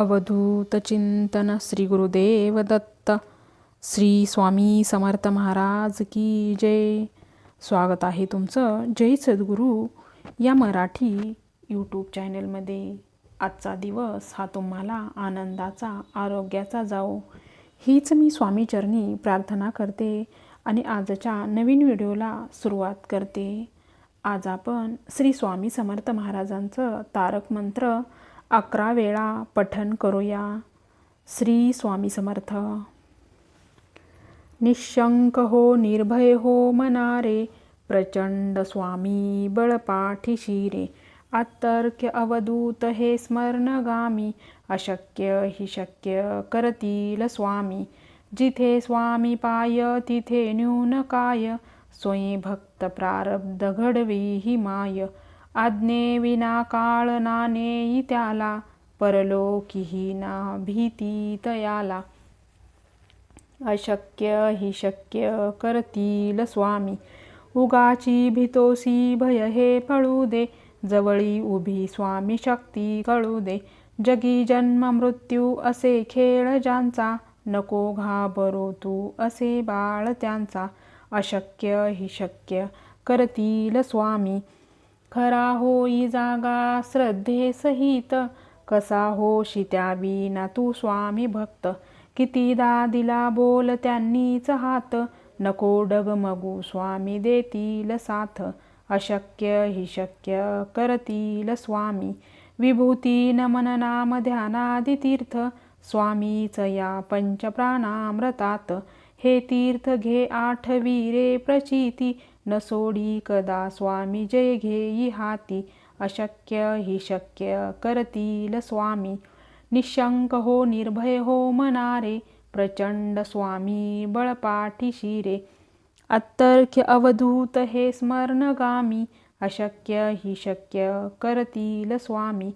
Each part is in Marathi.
अवधूत चिंतन श्री गुरुदेव दत्त श्री स्वामी समर्थ महाराज की जय। स्वागत आहे तुमचं जय सद्गुरू या मराठी यूट्यूब चॅनलमध्ये आजचा दिवस हा तुम्हाला आनंदाचा आरोग्याचा जाओ हीच मी स्वामीचरणी प्रार्थना करते आणि आजच्या नवीन व्हिडिओला सुरुवात करते. आज आपण श्री स्वामी समर्थ महाराजांचं तारक मंत्र अकरा वेळा पठन करूया. श्री स्वामी समर्थ. निशंक हो निर्भय हो मनारे प्रचंड स्वामी बळपाठीशी रे अतर्क्य अवधूत हे स्मरणगामी अशक्य हि शक्य करतील स्वामी. जिथे स्वामी पाय तिथे न्यून काय स्वयं भक्त प्रारब्ध घडवी ही माय. आज्ञे विना काळ नाने त्याला परलोकीही ना भीती तयाला. अशक्य हि शक्य करतील स्वामी. उगाची भीतोसी भय हे पळू दे जवळी उभी स्वामी शक्ती कळू दे. जगी जन्म मृत्यू असे खेळ ज्यांचा नको घाबरो तू असे बाळ त्यांचा. अशक्य हि शक्य करतील स्वामी. खरा होई जागा श्रद्धे सहित. कसा होशी त्या विना तू स्वामी भक्त. कितीदा दिला बोल त्यांनीच हात. नको डगमगू स्वामी देतील साथ. अशक्य हि शक्य करतील स्वामी. विभूती नमन नाम ध्यानादि तीर्थ. स्वामीच या पंचप्राणामृतात. हे तीर्थ घे आठ वीरे प्रचिती. न सोडी कदा स्वामी जय घेई हाती अशक्य हि शक्य करतील स्वामी. निशंक हो निर्भय हो मनारे प्रचंड स्वामी बळपाठी रे अत्तर्ख्य अवधूत हे स्मरणगामी अशक्य हि शक्य करतील स्वामी.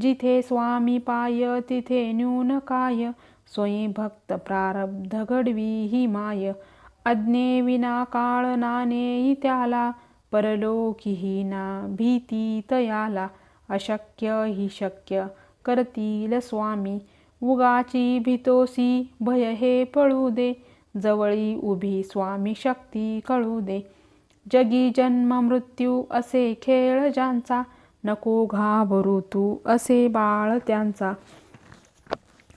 जिथे स्वामी पाय तिथे न्यून काय स्वयं भक्त प्रारब्ध घडवी ही माय. अज्ञे विना काळ नानेई त्याला परलोकीही ना भीती तयाला अशक्य ही शक्य करतील स्वामी. उगाची भीतोसी भय हे पळू दे जवळी उभी स्वामी शक्ती कळू दे. जगी जन्म मृत्यू असे खेळ ज्यांचा नको घाबरू तू असे बाळ त्यांचा.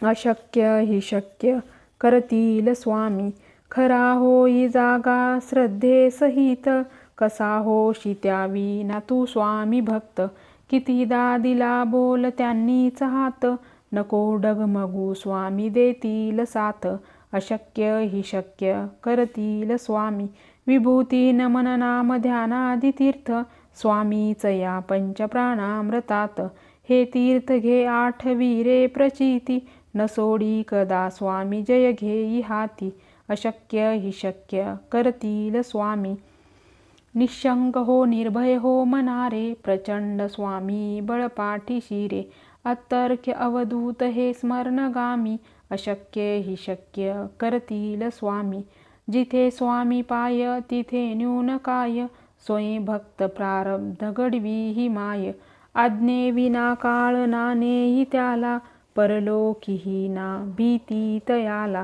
अशक्य ही शक्य करतील स्वामी. खरा होई जागा श्रद्धे सहित. कसा होशी त्यावी ना तू स्वामी भक्त. कितीदा दिला बोल त्यांनीच हात. नको डगमगू स्वामी देतील साथ. अशक्य हि शक्य करतील स्वामी. विभूती नमन नाम ध्यानादि तीर्थ. स्वामीच या पंचप्राणामृतात हे तीर्थ घे आठवी रे प्रचिती. न सोडी कदा स्वामी जय घेई हाती. अशक्य हि शक्य करतील स्वामी. निशंक हो निर्भय हो मनारे प्रचंड स्वामी बळपाठी शिरे. अतर्क्य अवधूत हे स्मरणगामी अशक्य हि शक्य करतील स्वामी. जिथे स्वामी पाय तिथे न्यून काय स्वयं भक्त प्रारब्ध घडवी ही माय. आज्ञे विना काळ नानेही त्याला परलोकीही ना भीती तयाला.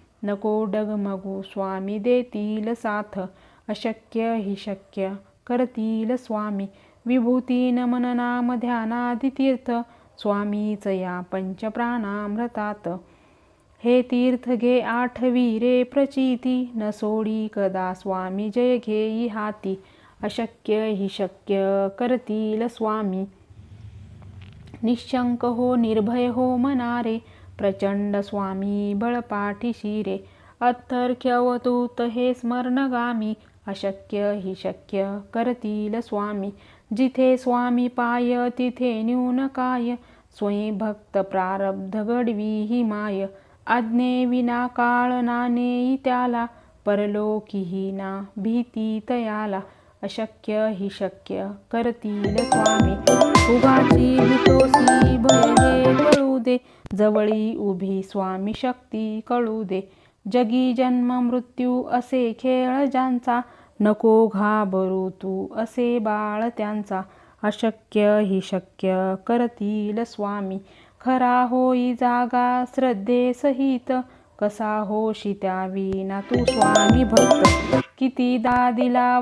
नको डगमगू स्वामी देतील साथ. अशक्य हि शक्य करतील स्वामी. विभूती नमन नाम ध्यानादितीर्थ स्वामीच या पंचप्राणामृतात. हे तीर्थ घे आठवी रे प्रचिती न सोडी कदा स्वामी जय घेई हाती. अशक्य हि शक्य करतील स्वामी. निशंक हो निर्भय हो मनारे. प्रचंड स्वामी बळपाठी शिरे. अथर्क्यवतूत हे स्मरणगामी. अशक्य हि शक्य करतील स्वामी. जिथे स्वामी पाय तिथे न्यून काय. स्वयं भक्त प्रारब्ध घडवी ही माय. आज्ञे विना काळ नानेई त्याला. परलोकीही ना भीती तयाला. अशक्य ही शक्य करतील स्वामी. उगाची भीतोसी भय हे कळू दे. जवळी उभी स्वामी शक्ती कळू दे. जगी जन्म मृत्यू असे खेळ ज्यांचा नको घाबरू तू असे बाळ त्यांचा. अशक्य ही शक्य करतील स्वामी. खरा होई जागा श्रद्धे सहित. कसा होशी त्या विना तू स्वामी भक्त. किती दिला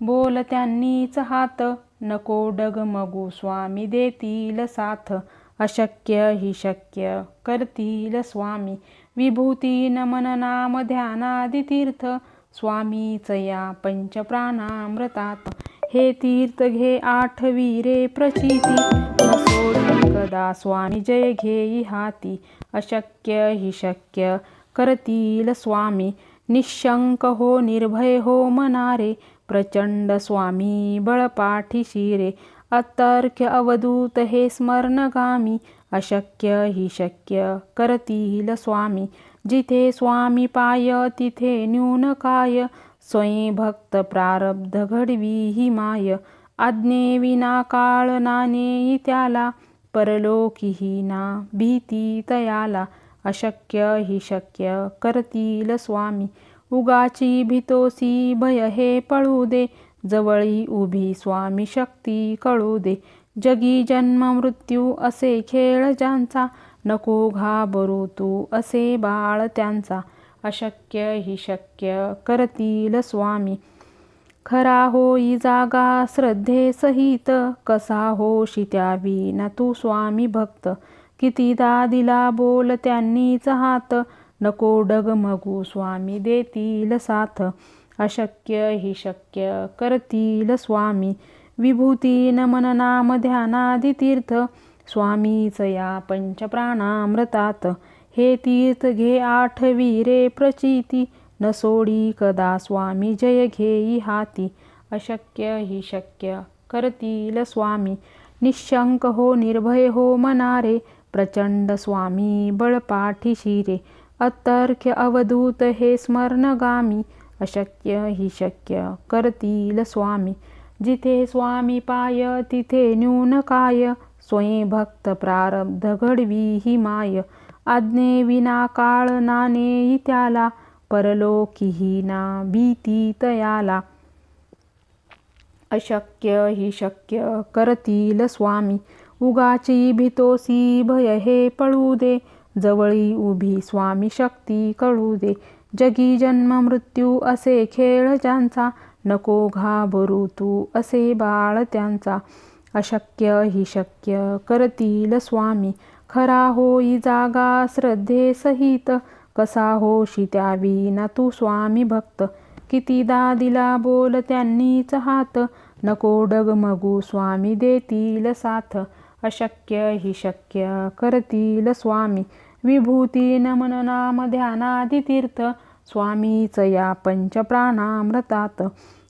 बोल त्यांनीच हात. नको डगमगू स्वामी देतील साथ. अशक्य हि शक्य करतील स्वामी. विभूती नमन नाम ध्यानादी तीर्थ स्वामीच या पंचप्राणामृतात. हे तीर्थ घे आठवी रे प्रचिती. सोडी कदा स्वामी जय घेई हाती अशक्य हि शक्य करतील स्वामी. निशंक हो निर्भय हो मनारे. प्रचंड स्वामी बळपाठी शिरे. अतर्क्य अवधूत हे स्मरणगामी अशक्य ही शक्य करतील स्वामी. जिथे स्वामी पाय तिथे न्यून काय. स्वयं भक्त प्रारब्ध घडवी ही माय. आज्ञे विना काळ नानेई त्याला. परलोकीही ना भीती तयाला. अशक्य ही शक्य करतील स्वामी. उगाची भीतोसी भय हे पळू दे. जवळी उभी स्वामी शक्ती कळू दे. जगी जन्म मृत्यू असे खेळ ज्यांचा नको घाबरू तू असे बाळ त्यांचा. अशक्य ही शक्य करतील स्वामी. खरा होई जागा श्रद्धेसहित कसा होशी त्या विना तू स्वामी भक्त. कितीदा दिला बोल त्यांनीच हात नको डगमगू स्वामी देतील साथ. अशक्य ही शक्य करतील स्वामी. विभूती नमन नाम ध्यानादि तीर्थ स्वामीच या पंचप्राणामृतात. हे तीर्थ घे आठवी रे प्रचिती न सोडी कदा स्वामी जय घेई हाती. अशक्य ही शक्य करतील स्वामी. निशंक हो निर्भय हो मनारे प्रचंड स्वामी बळपाठीशी रे अतर्क्य अवधूत हे स्मरणगामी अशक्य ही शक्य करतील स्वामी. जिथे स्वामी पाय तिथे न्यून काय? स्वयं भक्त प्रारब्ध घडवी ही माय. आज्ञे विना काळ नानेई त्याला परलोकीही ना भीती तयाला. अशक्य ही शक्य करतील स्वामी. उगाची भीतोसी भय हे पळू दे. जवळी उभी स्वामी शक्ती कळू दे. जगी जन्म मृत्यू असे खेळ ज्यांचा नको घाबरू तू असे बाळ त्यांचा. अशक्य ही शक्य करतील स्वामी. खरा होई जागा श्रद्धेसहित कसा होशी त्यावी ना तू स्वामी भक्त. कितीदा दिला बोल त्यांनीच हात. नको डगमगू स्वामी देतील साथ. अशक्य ही शक्य करतील स्वामी. विभूती नमन नाम ध्यानादि तीर्थ स्वामीच या पंचप्राणामृतात.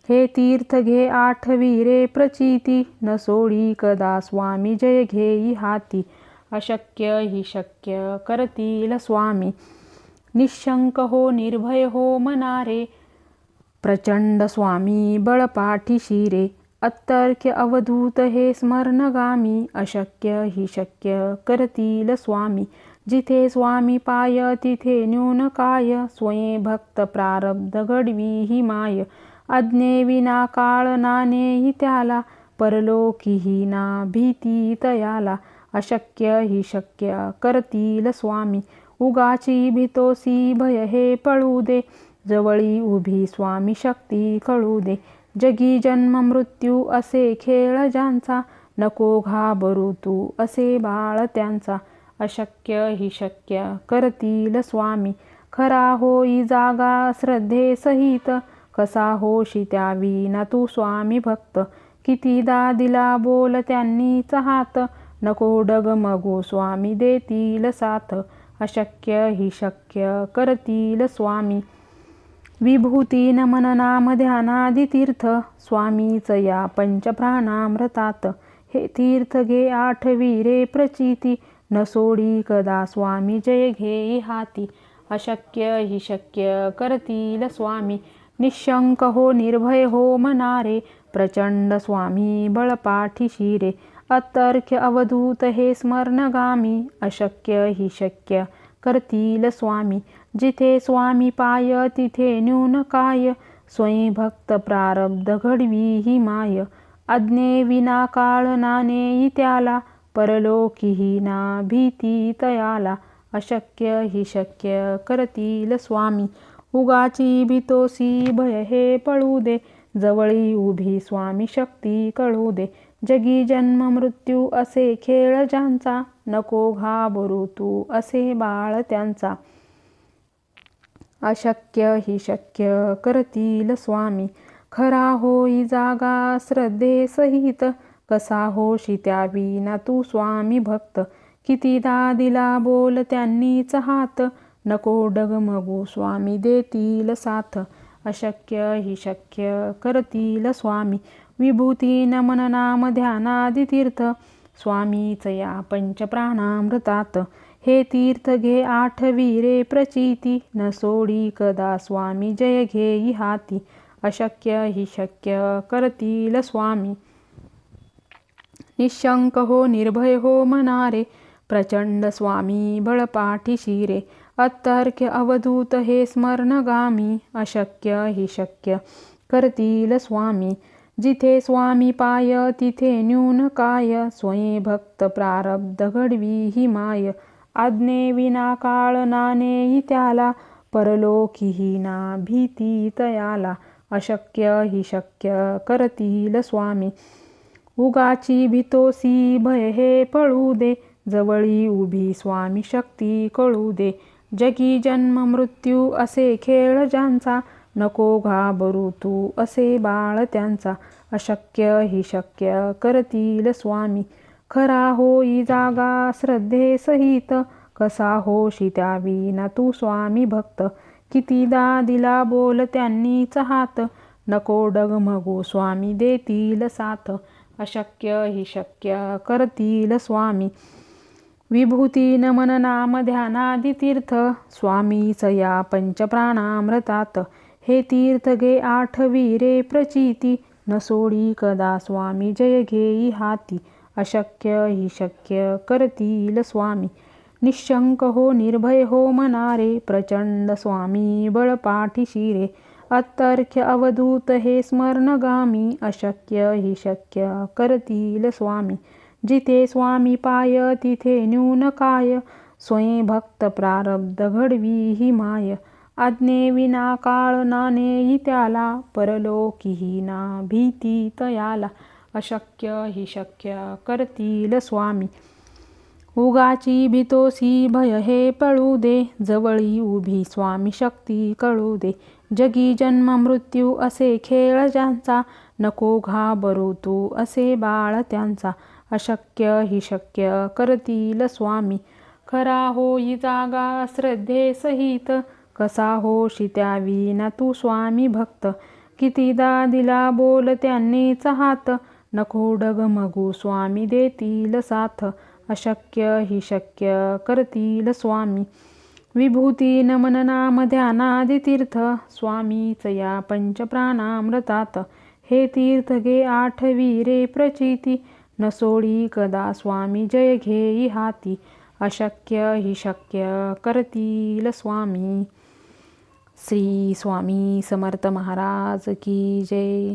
हे तीर्थ घे आठवी रे प्रचिती न सोडी कदा स्वामी जय घेई हाती. अशक्य ही शक्य करतील स्वामी. निशंक हो निर्भय हो मनारे प्रचंड स्वामी बळपाठीशी रे अत्तर्क्य अवधूत हे स्मरणगामी अशक्य ही शक्य करतील स्वामी. जिथे स्वामी पाय तिथे न्यून काय? स्वयं भक्त प्रारब्ध घडवी ही माय. आज्ञे विना काळ नानेही त्याला परलोकीही ना भीती तयाला अशक्य ही शक्य करतील स्वामी. उगाची भीतोसी भय हे पळू दे. जवळी उभी स्वामी शक्ती कळू दे. जगी जन्म मृत्यू असे खेळ ज्यांचा नको घाबरू तू असे बाळ त्यांचा. अशक्य ही शक्य. करतील स्वामी. खरा होई जागा श्रद्धेसहित कसा होशी त्या विना तू स्वामी भक्त. कितीदा दिला बोल त्यांनीच हात नको डगमगो स्वामी देतील साथ. अशक्य ही शक्य करतील स्वामी. विभूती नमन नाम ध्यानादि तीर्थ स्वामीच या पंचप्राणामृतात. हे तीर्थ घे आठवी रे प्रचिती. न सोडी कदा स्वामी जय घेई हाती. अशक्य हि शक्य करतील स्वामी. निशंक हो निर्भय हो मनारे. प्रचंड स्वामी बळपाठीशी रे अतर्क्य अवधूत हे स्मरणगामी. अशक्य हि शक्य करतील स्वामी. जिथे स्वामी पाय तिथे न्यून काय. स्वयं भक्त प्रारब्ध घडवी ही माय. आज्ञे विना काळ नाने त्याला. परलोकीही ना भीती तयाला अशक्य हि शक्य करतील स्वामी. उगाची भीतोसी भय हे पळू दे. जवळी उभी स्वामी शक्ती कळू दे. जगी जन्म मृत्यू असे खेळ ज्यांचा नको घाबरू तू असे बाळ त्यांचा. अशक्य हि शक्य करतील स्वामी. खरा होई जागा श्रद्धे सहित कसा होशी त्यावी ना तू स्वामी भक्त? कितीदा दिला बोल त्यांनीच हात. नको डगमगू स्वामी देतील साथ. अशक्य हि शक्य करतील स्वामी. विभूती नमन नाम ध्यानादि तीर्थ. स्वामीच या पंचप्राणामृतात हे तीर्थ घे आठ वीरे प्रचिती. न सोडी कदा स्वामी जय घेई हाती अशक्य हि शक्य करतील स्वामी. निशंक हो निर्भय हो मनारे प्रचंड स्वामी बळपाठीशी रे अतर्क्य अवधूत हे स्मरणगामी अशक्य हि शक्य करतील स्वामी. जिथे स्वामी पाय तिथे न्यून काय स्वयं भक्त प्रारब्ध घडवी ही माय. आज्ञे विना काळ नाने त्याला परलोकीही ना भीती तयाला अशक्य हि शक्य करतील स्वामी. उगाची भीतोसी भय हे पळू दे. जवळी उभी स्वामी शक्ती कळू दे. जगी जन्म मृत्यू असे खेळ ज्यांचा. नको घाबरू तू असे बाळ त्यांचा. अशक्य हि शक्य करतील स्वामी. खरा होई जागा श्रद्धे सहित. कसा होशी त्यावी ना तू स्वामी भक्त. कितीदा दिला बोल त्यांनीच हात. नको डगमगू स्वामी देतील साथ. अशक्य हि शक्य करतील स्वामी. विभूती नमन नाम ध्यानादितीर्थ स्वामीच या पंचप्राणामृतात. हे तीर्थ घे आठ वीरे प्रचिती न सोडी कदा स्वामी जय घेई हाती. अशक्य हि शक्य करतील स्वामी. निशंक हो निर्भय हो मनारे प्रचंड स्वामी बळपाठीशी शिरे. अतर्क्य अवधूत हे स्मरणगामी अशक्य हि शक्य करतील स्वामी. जिथे स्वामी पाय तिथे न्यून काय. स्वयं भक्त प्रारब्ध घडवी ही माय. आज्ञे विना काळ नानेही त्याला परलोकीही ना भीती तयाला अशक्य हि शक्य करतील स्वामी. उगाची भीतोसी भय हे पळू दे जवळी उभी स्वामी शक्ती कळू दे. जगी जन्म मृत्यू असे खेळ ज्यांचा नको घाबरू तू असे बाळ त्यांचा. अशक्य हि शक्य करतील स्वामी. खरा होई जागा श्रद्धे सहित कसा होशी त्यावी ना तू स्वामी भक्त. कितीदा दिला बोल त्यांनीच हात नको डगमगू स्वामी देतील साथ. अशक्य हि शक्य करतील स्वामी. विभूती नमननाम ध्यानादितीर्थ स्वामीच या पंचप्राणामृतात. हे तीर्थ घे आठवी रे प्रचिती न सोडी कदा स्वामी जय घेई हाती अशक्य हि शक्य करतील स्वामी. श्री स्वामी समर्थ महाराज की जय.